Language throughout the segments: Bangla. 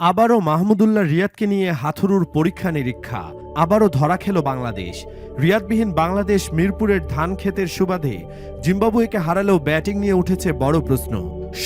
আবারও মাহমুদুল্লাহ রিয়াদকে নিয়ে হাথুরুর পরীক্ষা নিরীক্ষা, আবারও ধরা খেল বাংলাদেশ। রিয়াদবিহীন বাংলাদেশ মিরপুরের ধান ক্ষেতের সুবাদে জিম্বাবুয়েকে হারালেও ব্যাটিং নিয়ে উঠেছে বড় প্রশ্ন।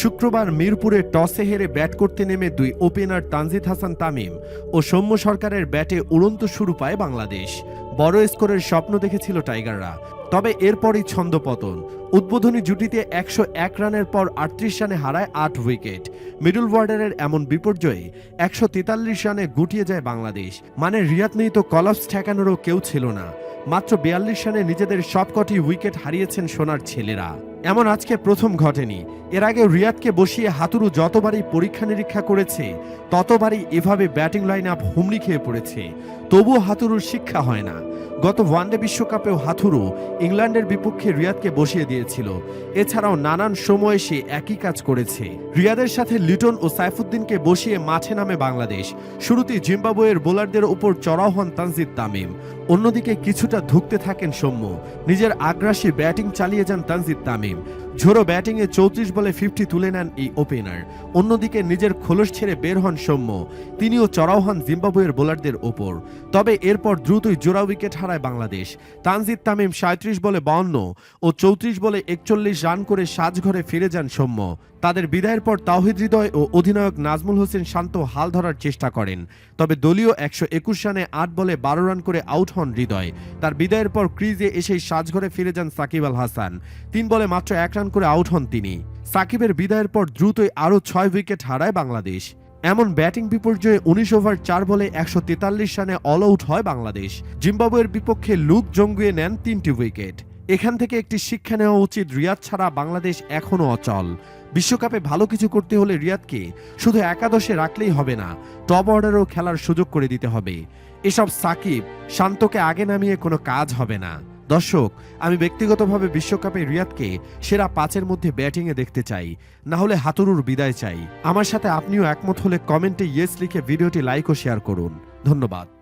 শুক্রবার মিরপুরে টসে হেরে ব্যাট করতে নেমে দুই ওপেনার তানজিদ হাসান তামিম ও সৌম্য সরকারের ব্যাটে উড়ন্ত শুরু পায় বাংলাদেশ। বড় স্কোরের স্বপ্ন দেখেছিল টাইগাররা। তবে এরপরই ছন্দপতন উদ্বোধনী জুটিতে একশো এক রানের পর আটত্রিশ রানে হারায় আট উইকেট। মিডল ওয়ার্ডারের এমন বিপর্যয়ে একশো তেতাল্লিশ রানে গুটিয়ে যায় বাংলাদেশ। মানে রিয়াদ নিহিত কলাপস ঠেকানোরও কেউ ছিল না। মাত্র বিয়াল্লিশ রানে নিজেদের সবকটি উইকেট হারিয়েছেন সোনার ছেলেরা। এমন আজকে প্রথম ঘটেনি। এর আগে রিয়াদকে বসিয়ে হাতুরু যতবারই পরীক্ষা নিরীক্ষা করেছে, ততবারই এভাবে ব্যাটিং লাইন আপ হুমড়ি খেয়ে পড়েছে। তবুও হাতুরুর শিক্ষা হয় না। গত ওয়ানডে বিশ্বকাপেও হাথুরু ইংল্যান্ডের বিপক্ষে রিয়াদকে বসিয়ে দিয়েছিল। এছাড়াও নানান সময়ে সে একই কাজ করেছে। রিয়াদের সাথে লিটন ও সাইফুদ্দিনকে বসিয়ে মাঠে নামে বাংলাদেশ। শুরুতেই জিম্বাবুয়ের বোলারদের উপর চড়াও হন তানজিদ তামিম। অন্যদিকে কিছুটা ধুঁকতে থাকেন সৌম্য। নিজের আগ্রাসী ব্যাটিং চালিয়ে যান তানজিদ তামিম। ঝোড়ো ব্যাটিংয়ে চৌত্রিশ বলে ফিফটি তুলে নেন এই ওপেনার। অন্যদিকে নিজের খোলস ছেড়ে বের হন সৌম্য। তিনিও চড়াও হন জিম্বাবুয়ের বোলারদের ওপর। তবে এরপর দ্রুতই জোড়া উইকেট হারায় বাংলাদেশ। তানজিদ তামিম সাঁত্রিশ বলে বাউন্ন ও চৌত্রিশ বলে একচল্লিশ রান করে সাজঘরে ফিরে যান সৌম্য। তাদের বিদায়ের পর তাওহিদ হৃদয় ও অধিনায়ক নাজমুল হোসেন শান্ত হাল ধরার চেষ্টা করেন। তবে দলীয় একশো একুশ রানে আট বলে বারো রান করে আউট হন হৃদয়। তার বিদায়ের পর ক্রিজে এসেই সাজঘরে ফিরে যান সাকিব আল হাসান। তিন বলে মাত্র এক রান করে আউট হন তিনি। সাকিবের বিদায়ের পর দ্রুতই আরও ছয় উইকেট হারায় বাংলাদেশ। এমন ব্যাটিং বিপর্যয়ে উনিশ ওভার চার বলে একশো তেতাল্লিশ রানে অল আউট হয় বাংলাদেশ। জিম্বাবুয়ের বিপক্ষে লুক জঙ্গুয়ে নেন তিনটি উইকেট। এখান থেকে একটি শিক্ষা নেওয়া উচিত রিয়াদ ছাড়া বাংলাদেশ এখনও অচল। বিশ্বকাপে ভালো কিছু করতে হলে রিয়াদকে শুধু একাদশে রাখলেই হবে না, টপ অর্ডারও খেলার সুযোগ করে দিতে হবে। এসব সাকিব শান্তকে আগে নামিয়ে কোনো কাজ হবে না। দর্শক, আমি ব্যক্তিগতভাবে বিশ্বকাপে রিয়াদকে সেরা পাঁচের মধ্যে ব্যাটিংয়ে দেখতে চাই, না হলে হাতুরুর বিদায় চাই। আমার সাথে আপনিও একমত হলে কমেন্টে ইয়েস লিখে ভিডিওটি লাইক ও শেয়ার করুন। ধন্যবাদ।